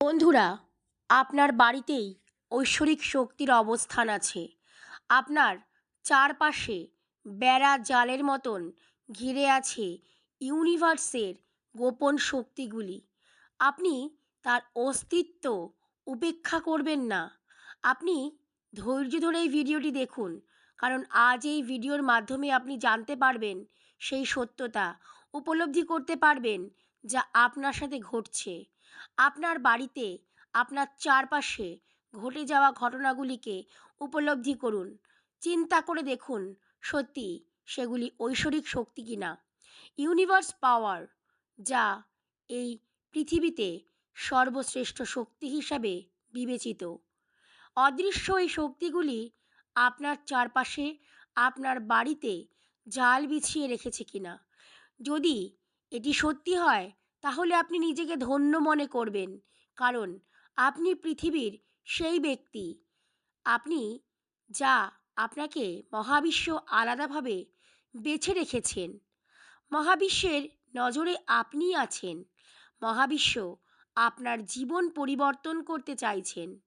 বন্ধুরা, আপনার বাড়িতেই ঐশ্বরিক শক্তির অবস্থান আছে। আপনার চারপাশে বেড়া জালের মতন ঘিরে আছে ইউনিভার্সের গোপন শক্তিগুলি। আপনি তার অস্তিত্ব উপেক্ষা করবেন না। আপনি ধৈর্য ধরে এই ভিডিওটি দেখুন, কারণ আজ এই ভিডিওর মাধ্যমে আপনি জানতে পারবেন সেই সত্যতা উপলব্ধি করতে পারবেন যা আপনার সাথে ঘটছে। আপনার বাড়িতে, আপনার চারপাশে ঘটে যাওয়া ঘটনাগুলিকে উপলব্ধি করুন। চিন্তা করে দেখুন সত্যি সেগুলি ঐশ্বরিক শক্তি কিনা। ইউনিভার্স পাওয়ার, যা এই পৃথিবীতে সর্বশ্রেষ্ঠ শক্তি হিসাবে বিবেচিত। অদৃশ্য এই শক্তিগুলি আপনার চারপাশে, আপনার বাড়িতে জাল বিছিয়ে রেখেছে কিনা। যদি এটি সত্যি হয় তাহলে আপনি নিজেকে ধন্য মনে করবেন। কারণ আপনি পৃথিবীর সেই ব্যক্তি। আপনি যা আপনাকে মহাবিশ্ব আলাদাভাবে বেছে রেখেছেন। মহাবিশ্বের নজরে আপনিই আছেন। মহাবিশ্ব আপনার জীবন পরিবর্তন করতে চাইছেন।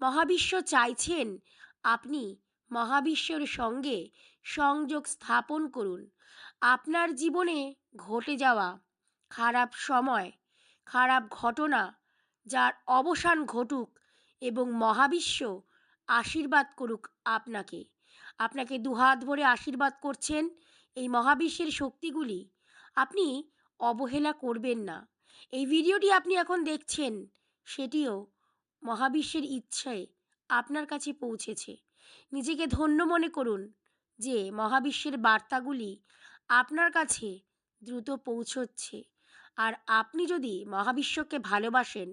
মহাবিশ্ব চাইছেন আপনি মহাবিশ্বের সঙ্গে সংযোগ স্থাপন করুন। আপনার জীবনে ঘটে যাওয়া খারাপ সময়, খারাপ ঘটনা যার অবসান ঘটুক এবং মহাবিশ্ব আশীর্বাদ করুক আপনাকে। আপনাকে দুহাত ভরে আশীর্বাদ করছেন এই মহাবিশ্বের শক্তিগুলি। আপনি অবহেলা করবেন না। এই ভিডিওটি আপনি এখন দেখছেন, সেটিও মহাবিশ্বের ইচ্ছায় আপনার কাছে পৌঁছেছে। নিজেকে ধন্য মনে করুন যে মহাবিশ্বের বার্তাগুলি আপনার কাছে দ্রুত পৌঁছচ্ছে। আর আপনি যদি মহাবিশ্বকে ভালোবাসেন,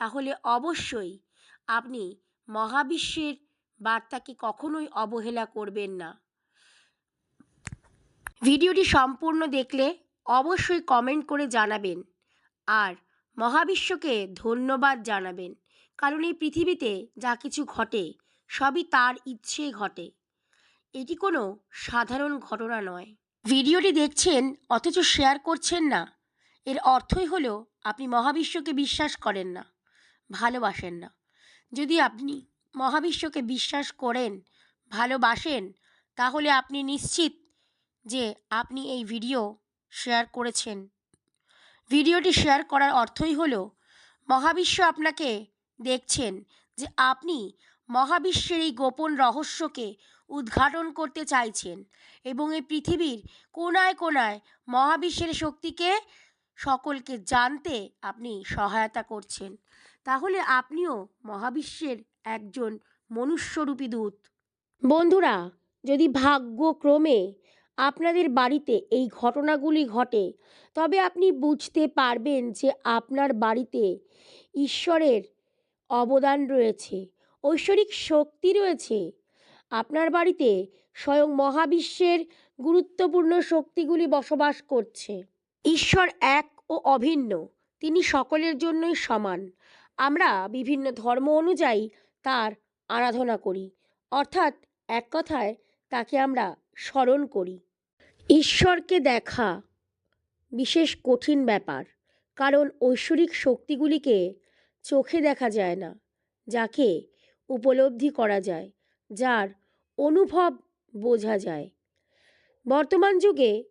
তাহলে অবশ্যই আপনি মহাবিশ্বের বার্তাকে কখনোই অবহেলা করবেন না। ভিডিওটি সম্পূর্ণ দেখলে অবশ্যই কমেন্ট করে জানাবেন। আর মহাবিশ্বকে ধন্যবাদ জানাবেন, কারণ এই পৃথিবীতে যা কিছু ঘটে, সবই তার ইচ্ছে ঘটে। এটি কোনো সাধারণ ঘটনা নয়। ভিডিওটি দেখছেন, অথচ শেয়ার করছেন না। এর অর্থই হলো আপনি মহাবিশ্বকে বিশ্বাস করেন না, ভালোবাসেন না। যদি আপনি মহাবিশ্বকে বিশ্বাস করেন, ভালোবাসেন, তাহলে আপনি নিশ্চিত যে আপনি এই ভিডিও শেয়ার করেছেন। ভিডিওটি শেয়ার করার অর্থই হলো মহাবিশ্ব আপনাকে দেখছেন যে আপনি মহাবিশ্বের এই গোপন রহস্যকে উদ্ঘাটন করতে চাইছেন এবং এই পৃথিবীর কোনায় কোনায় মহাবিশ্বের শক্তিকে সকলকে জানতে আপনি সহায়তা করছেন। তাহলে আপনিও মহাবিশ্বের একজন মনুষ্যরূপী দূত। বন্ধুরা, যদি ভাগ্যক্রমে আপনাদের বাড়িতে এই ঘটনাগুলি ঘটে, তবে আপনি বুঝতে পারবেন যে আপনার বাড়িতে ঈশ্বরের অবদান রয়েছে, ঐশ্বরিক শক্তি রয়েছে। আপনার বাড়িতে স্বয়ং মহাবিশ্বের গুরুত্বপূর্ণ শক্তিগুলি বসবাস করছে। ঈশ্বর এক ও অভিন্ন, তিনি সকলের জন্যই সমান। আমরা বিভিন্ন ধর্ম অনুযায়ী তার আরাধনা করি, অর্থাৎ এক কথায় তাকে আমরা স্মরণ করি। ঈশ্বরকে দেখা বিশেষ কঠিন ব্যাপার, কারণ ঐশ্বরিক শক্তিগুলিকে চোখে দেখা যায় না, যাকে উপলব্ধি করা যায়, যার অনুভব বোঝা যায়। বর্তমান যুগে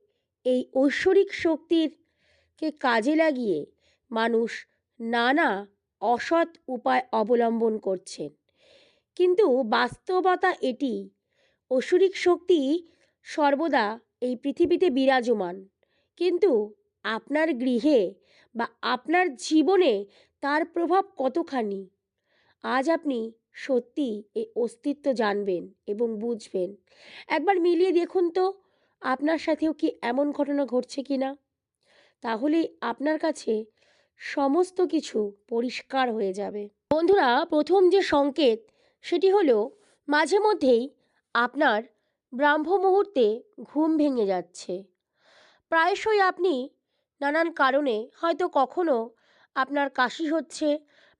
এই ঐশ্বরিক শক্তিরকে কাজে লাগিয়ে মানুষ নানা অসৎ উপায় অবলম্বন করছেন। কিন্তু বাস্তবতা এটি, ঐশ্বরিক শক্তি সর্বদা এই পৃথিবীতে বিরাজমান। কিন্তু আপনার গৃহে বা আপনার জীবনে তার প্রভাব কতখানি? আজ আপনি সত্যি এই অস্তিত্ব জানবেন এবং বুঝবেন। একবার মিলিয়ে দেখুন তো আপনার সাথেও কি এমন ঘটনা ঘটছে কি না? তাহলেই আপনার কাছে সমস্ত কিছু পরিষ্কার হয়ে যাবে। বন্ধুরা, প্রথম যে সংকেত, সেটি হলো মাঝে মধ্যেই আপনার ব্রাহ্ম মুহূর্তে ঘুম ভেঙে যাচ্ছে। প্রায়শই আপনি নানান কারণে হয়তো কখনো আপনার কাশি হচ্ছে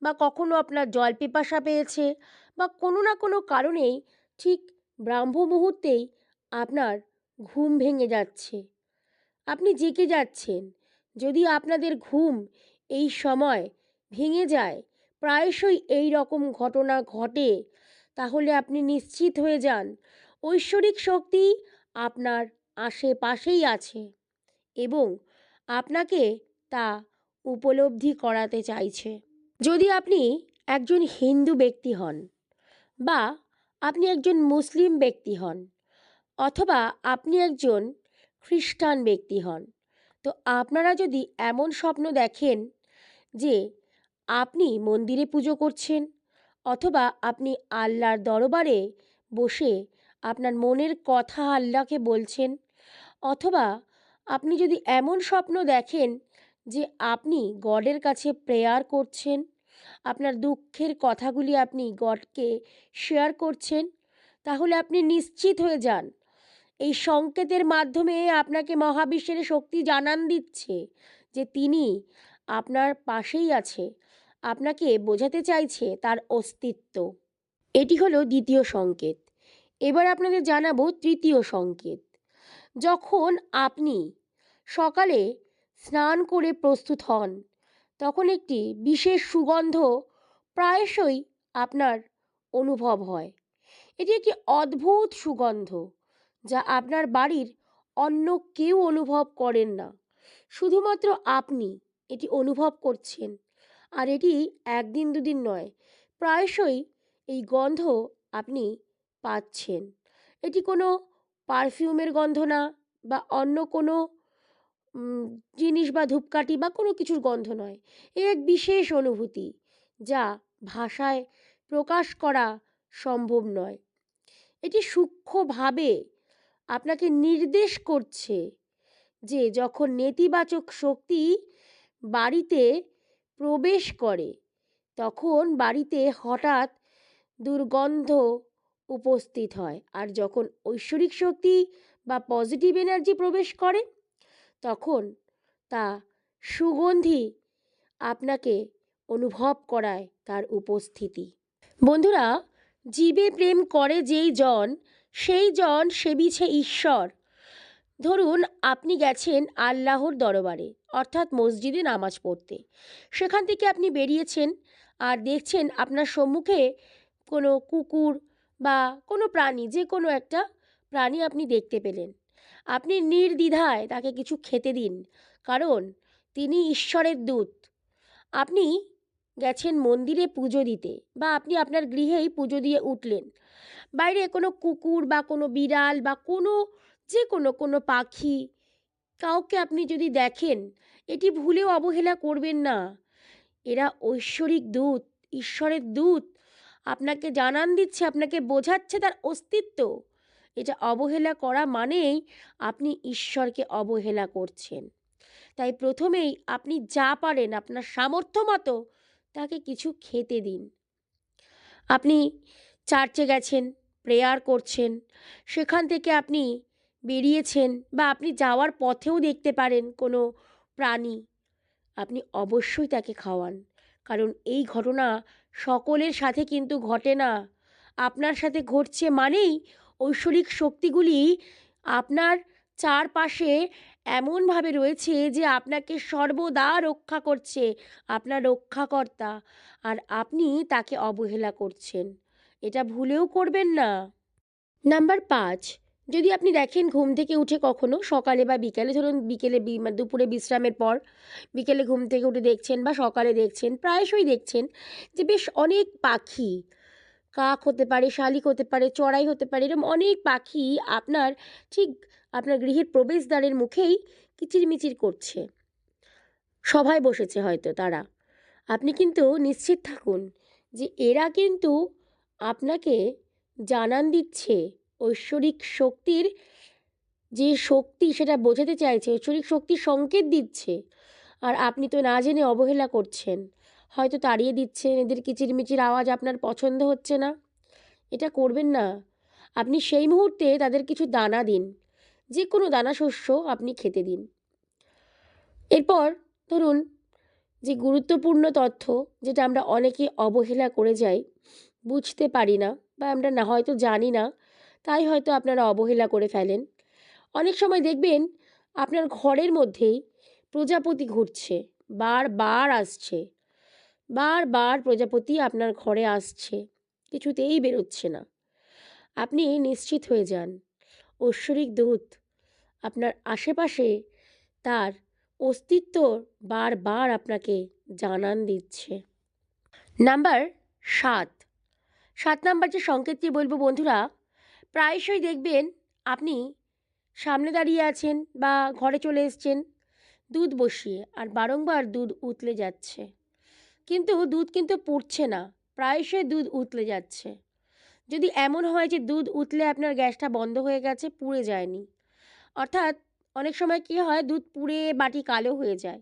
বা কখনো আপনার জল পিপাসা পেয়েছে বা কোনো না কোনো কারণেই ঠিক ব্রাহ্ম মুহূর্তেই আপনার ঘুম ভেঙে যাচ্ছে। আপনি জেগে যাচ্ছেন। যদি আপনাদের ঘুম এই সময় ভেঙে যায়, প্রায়শই এই রকম ঘটনা ঘটে, তাহলে আপনি নিশ্চিত হয়ে যান, ঐশ্বরিক শক্তি আপনার আশেপাশেই আছে এবং আপনাকে তা উপলব্ধি করাতে চাইছে। যদি আপনি একজন হিন্দু ব্যক্তি হন বা আপনি একজন মুসলিম ব্যক্তি হন অথবা আপনি একজন খ্রিস্টান ব্যক্তি হন। তো আপনারা যদি এমন স্বপ্ন দেখেন যে আপনি মন্দিরে পুজো করছেন অথবা আপনি আল্লাহর দরবারে বসে আপনার মনের কথা আল্লাহকে বলছেন অথবা আপনি যদি এমন স্বপ্ন দেখেন যে আপনি গডের কাছে প্রেয়ার করছেন, আপনার দুঃখের কথাগুলি আপনি গডকে শেয়ার করছেন, তাহলে আপনি নিশ্চিত হয়ে যান এই সংকেতের মাধ্যমে আপনাকে মহাবিশ্বের শক্তি জানান দিচ্ছে যে তিনি আপনার পাশেই আছে। আপনাকে বোঝাতে চাইছে তার অস্তিত্ব। এটি হলো দ্বিতীয় সংকেত। এবার আপনাদের জানাব তৃতীয় সংকেত। যখন আপনি সকালে স্নান করে প্রস্তুত হন, তখন একটি বিশেষ সুগন্ধ প্রায়শই আপনার অনুভব হয়। এটি একটি অদ্ভুত সুগন্ধ। যা আপনার বাড়ির অন্য কেউ অনুভব করেন না। শুধুমাত্র আপনি এটি অনুভব করছেন। আর এটি একদিন দুদিন নয়, প্রায়শই এই গন্ধ আপনি পাচ্ছেন। এটি কোনো পারফিউমের গন্ধ না বা অন্য কোনো জিনিস বা ধূপকাঠি বা কোনো কিছুর গন্ধ নয়। এ এক বিশেষ অনুভূতি যা ভাষায় প্রকাশ করা সম্ভব নয়। এটি সূক্ষ্মভাবে আপনাকে নির্দেশ করছে যে যখন নেতিবাচক শক্তি বাড়িতে প্রবেশ করে, তখন বাড়িতে হঠাৎ দুর্গন্ধ উপস্থিত হয়। আর যখন ঐশ্বরিক শক্তি বা পজিটিভ এনার্জি প্রবেশ করে, তখন তা সুগন্ধি আপনাকে অনুভব করায় তার উপস্থিতি। বন্ধুরা, জীবে প্রেম করে যেই জন সেই জন সেবিছে ঈশ্বর। ধরুন, আপনি গেছেন আল্লাহর দরবারে, অর্থাৎ মসজিদে নামাজ পড়তে। সেখান থেকে আপনি বেরিয়েছেন আর দেখছেন আপনার সম্মুখে কোনো কুকুর বা কোনো প্রাণী, যে কোনো একটা প্রাণী আপনি দেখতে পেলেন। আপনি নির্দ্বিধায় তাকে কিছু খেতে দিন, কারণ তিনি ঈশ্বরের দূত। আপনি গেছেন মন্দিরে পুজো দিতে বা আপনি আপনার গৃহেই পুজো দিয়ে উঠলেন। বাইরে কোনো কুকুর বা কোনো বিড়াল বা কোনো যে কোনো কোনো পাখি কাউকে আপনি যদি দেখেন, এটি ভুলেও অবহেলা করবেন না। এরা ঐশ্বরিক দূত, ঈশ্বরের দূত। আপনাকে জানান দিচ্ছে, আপনাকে বোঝাচ্ছে তার অস্তিত্ব। এটা অবহেলা করা মানেই আপনি ঈশ্বরকে অবহেলা করছেন। তাই প্রথমেই আপনি যা পারেন, আপনার সামর্থ্য মতো তাকে কিছু খেতে দিন। আপনি চার্চে গেছেন, প্রেয়ার করছেন, সেখান থেকে আপনি বেরিয়েছেন বা আপনি যাওয়ার পথেও দেখতে পারেন কোনো প্রাণী, আপনি অবশ্যই তাকে খাওয়ান। কারণ এই ঘটনা সকলের সাথে কিন্তু ঘটে না। আপনার সাথে ঘটছে মানেই ঐশ্বরিক শক্তিগুলি আপনার চারপাশে এমনভাবে রয়েছে যে আপনাকে সর্বদা রক্ষা করছে আপনার রক্ষাকর্তা আর আপনি তাকে অবহেলা করছেন। এটা ভুলেও করবেন না। নাম্বার পাঁচ, যদি আপনি দেখেন ঘুম থেকে উঠে কখনো সকালে বা বিকেলে, ধরুন বিকেলে মানে দুপুরে বিশ্রামের পর বিকেলে ঘুম থেকে উঠে দেখছেন বা সকালে দেখছেন, প্রায়শই দেখছেন যে বেশ অনেক পাখি, কাক হতে পারে, শালিক হতে পারে, চড়াই হতে পারে এরকম অনেক পাখি আপনার ঠিক আপনার গৃহের প্রবেশদ্বারের মুখেই কিচিরমিচির করছে। সভায় বসেছে হয়তো তারা। আপনি কিন্তু নিশ্চিত থাকুন যে এরা কিন্তু আপনাকে জানান দিচ্ছে ঐশ্বরিক শক্তির যে শক্তি সেটা বোঝাতে চাইছে, ঐশ্বরিক শক্তির সংকেত দিচ্ছে। আর আপনি তো না জেনে অবহেলা করছেন। হয়তো তাড়িয়ে দিচ্ছেন, এদের কিচিরমিচির আওয়াজ আপনার পছন্দ হচ্ছে না। এটা করবেন না। আপনি সেই মুহূর্তে তাদের কিছু দানা দিন। যে কোনো দানা শস্য আপনি খেতে দিন। এরপর ধরুন যে গুরুত্বপূর্ণ তথ্য যেটা আমরা অনেকে অবহেলা করে যাই, বুঝতে পারি না বা আমরা না হয়তো জানি না, তাই হয়তো আপনারা অবহেলা করে ফেলেন। অনেক সময় দেখবেন আপনার ঘরের মধ্যেই প্রজাপতি ঘুরছে, বারবার আসছে, বারবার প্রজাপতি আপনার ঘরে আসছে, কিছুতেই বেরোচ্ছে না। আপনি নিশ্চিত হয়ে যান, ঐশ্বরিক দূত আপনার আশেপাশে তার অস্তিত্ব বারবার আপনাকে জানান দিচ্ছে। নাম্বার সাত। সাত নাম্বার যে সংকেতটি বলব বন্ধুরা, প্রায়শই দেখবেন আপনি সামনে দাঁড়িয়ে আছেন বা ঘরে চলে এসছেন, দুধ বসিয়ে আর বারংবার দুধ উতলে যাচ্ছে। কিন্তু দুধ কিন্তু পুড়ছে না, প্রায়শই দুধ উতলে যাচ্ছে। যদি এমন হয় যে দুধ উতলে আপনার গ্যাসটা বন্ধ হয়ে গেছে, পুড়ে যায়নি অর্থাৎ অনেক সময় কী হয়, দুধ পুড়ে বাটি কালো হয়ে যায়।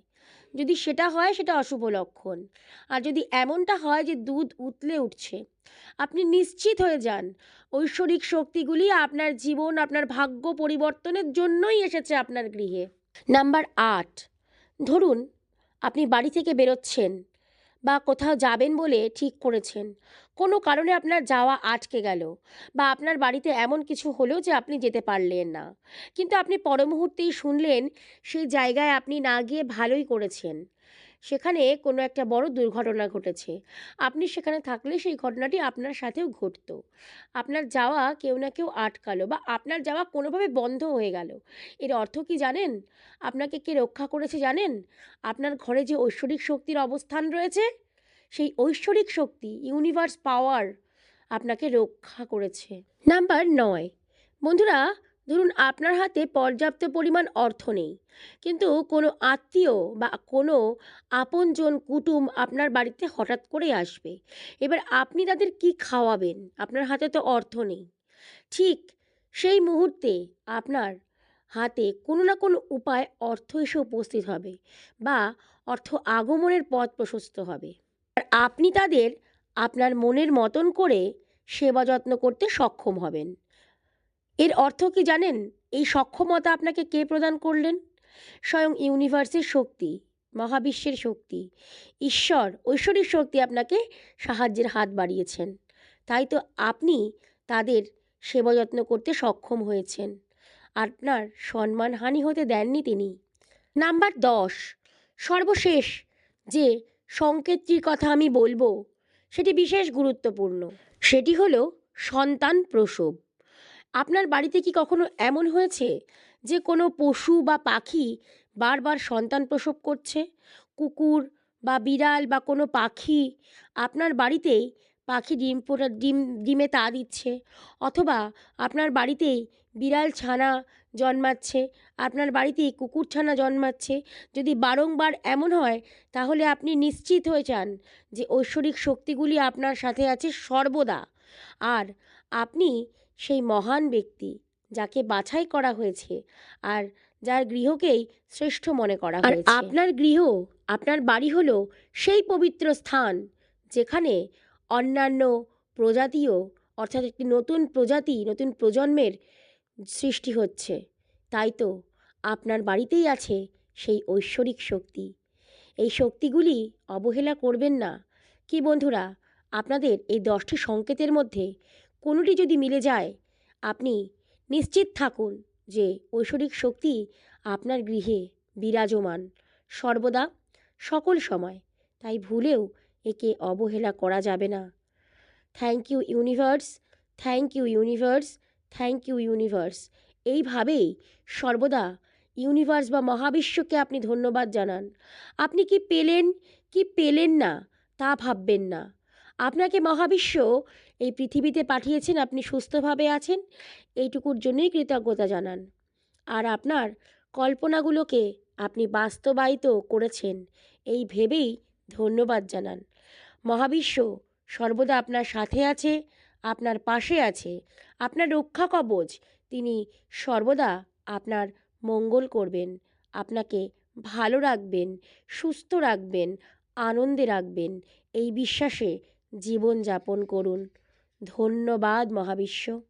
যদি সেটা হয়, সেটা অশুভ লক্ষণ। আর যদি এমনটা হয় যে দুধ উতলে উঠছে, আপনি নিশ্চিত হয়ে যান, ঐশ্বরিক শক্তিগুলি আপনার জীবন, আপনার ভাগ্য পরিবর্তনের জন্যই এসেছে আপনার গৃহে। নাম্বার আট, ধরুন আপনি বাড়ি থেকে বেরোচ্ছেন বা কোথাও যাবেন বলে ঠিক করেছেন। কোনো কারণে আপনার যাওয়া আটকে গেল বা আপনার বাড়িতে এমন কিছু হলো যে আপনি যেতে পারলেন না। কিন্তু আপনি পর মুহূর্তেই শুনলেন, সেই জায়গায় আপনি না গিয়ে ভালোই করেছেন। সেখানে কোনো একটা বড় দুর্ঘটনা ঘটেছে। আপনি সেখানে থাকলে সেই ঘটনাটি আপনার সাথেও ঘটতো। আপনার যাওয়া কেউ না কেউ আটকালো বা আপনার যাওয়া কোনোভাবে বন্ধ হয়ে গেল। এর অর্থ কি জানেন? আপনাকে কে রক্ষা করেছে জানেন? আপনার ঘরে যে ঐশ্বরিক শক্তির অবস্থান রয়েছে, সেই ঐশ্বরিক শক্তি ইউনিভার্স পাওয়ার আপনাকে রক্ষা করেছে। নাম্বার নয়। বন্ধুরা ধরুন আপনার হাতে পর্যাপ্ত পরিমাণ অর্থ নেই, কিন্তু কোনো আত্মীয় বা কোনো আপনজন, কুটুম আপনার বাড়িতে হঠাৎ করে আসবে। এবার আপনি তাদের কি খাওয়াবেন? আপনার হাতে তো অর্থ নেই। ঠিক সেই মুহূর্তে আপনার হাতে কোনো না কোনো উপায় অর্থ এসে উপস্থিত হবে বা অর্থ আগমনের পথ প্রশস্ত হবে। আর আপনি তাদের আপনার মনের মতন করে সেবা যত্ন করতে সক্ষম হবেন। এর অর্থ কি জানেন? এই সক্ষমতা আপনাকে কে প্রদান করলেন? স্বয়ং ইউনিভার্সের শক্তি, মহাবিশ্বের শক্তি, ঈশ্বর, ঐশ্বরিক শক্তি আপনাকে সাহায্যের হাত বাড়িয়েছেন। তাই তো আপনি তাদের সেবা যত্ন করতে সক্ষম হয়েছেন। আপনার সম্মানহানি হতে দেননি তিনি। নাম্বার দশ, সর্বশেষ যে সংকেতটির কথা আমি বলব, সেটি বিশেষ গুরুত্বপূর্ণ। সেটি হলো সন্তান প্রসব। আপনার বাড়িতে কি কখনো এমন হয়েছে যে কোনো পশু বা পাখি বারবার সন্তান প্রসব করছে? কুকুর বা বিড়াল বা কোনো পাখি আপনার বাড়িতেই পাখি ডিম পোটা ডিম, ডিমে তা দিচ্ছে? অথবা আপনার বাড়িতেই বিড়াল ছানা জন্মাচ্ছে, আপনার বাড়িতেই কুকুর ছানা জন্মাচ্ছে? যদি বারংবার এমন হয়, তাহলে আপনি নিশ্চিত হয়ে যান যে ঐশ্বরিক শক্তিগুলি আপনার সাথে আছে সর্বদা। আর আপনি সেই মহান ব্যক্তি যাকে বাছাই করা হয়েছে আর যার গৃহকেই শ্রেষ্ঠ মনে করা আর হয়েছে। আপনার গৃহ আপনার বাড়ি হলো সেই পবিত্র স্থান যেখানে অন্যান্য প্রজাতিও অর্থাৎ একটি নতুন প্রজাতি নতুন প্রজন্মের সৃষ্টি হচ্ছে। তাই তো আপনার বাড়িতেই আছে সেই ঐশ্বরিক শক্তি। এই শক্তিগুলি অবহেলা করবেন না। কি বন্ধুরা আপনাদের এই দশটি সংকেতের মধ্যে কোনোটি যদি মিলে যায়, আপনি নিশ্চিত থাকুন যে ঐশ্বরিক শক্তি আপনার গৃহে বিরাজমান। সর্বদা, সকল সময়। তাই ভুলেও একে অবহেলা করা যাবে না। Thank you universe, thank you universe, thank you universe. এইভাবেই সর্বদা ইউনিভার্স বা মহাবিশ্বকে আপনি ধন্যবাদ জানান। আপনি কি পেলেন কি পেলেন না, তা ভাববেন না। আপনাকে মহাবিশ্ব এই পৃথিবীতে পাঠিয়েছেন, আপনি সুস্থভাবে আছেন, এইটুকুর জন্যই কৃতজ্ঞতা জানান। আর আপনার কল্পনাগুলোকে আপনি বাস্তবায়িত করেছেন, এই ভেবেই ধন্যবাদ জানান। মহাবিশ্ব সর্বদা আপনার সাথে আছে, আপনার পাশে আছে, আপনার রক্ষা কবচ, তিনি সর্বদা আপনার মঙ্গল করবেন, আপনাকে ভালো রাখবেন, সুস্থ রাখবেন, আনন্দে রাখবেন, এই বিশ্বাসে জীবনযাপন করুন। ধন্যবাদ মহাবিশ্ব।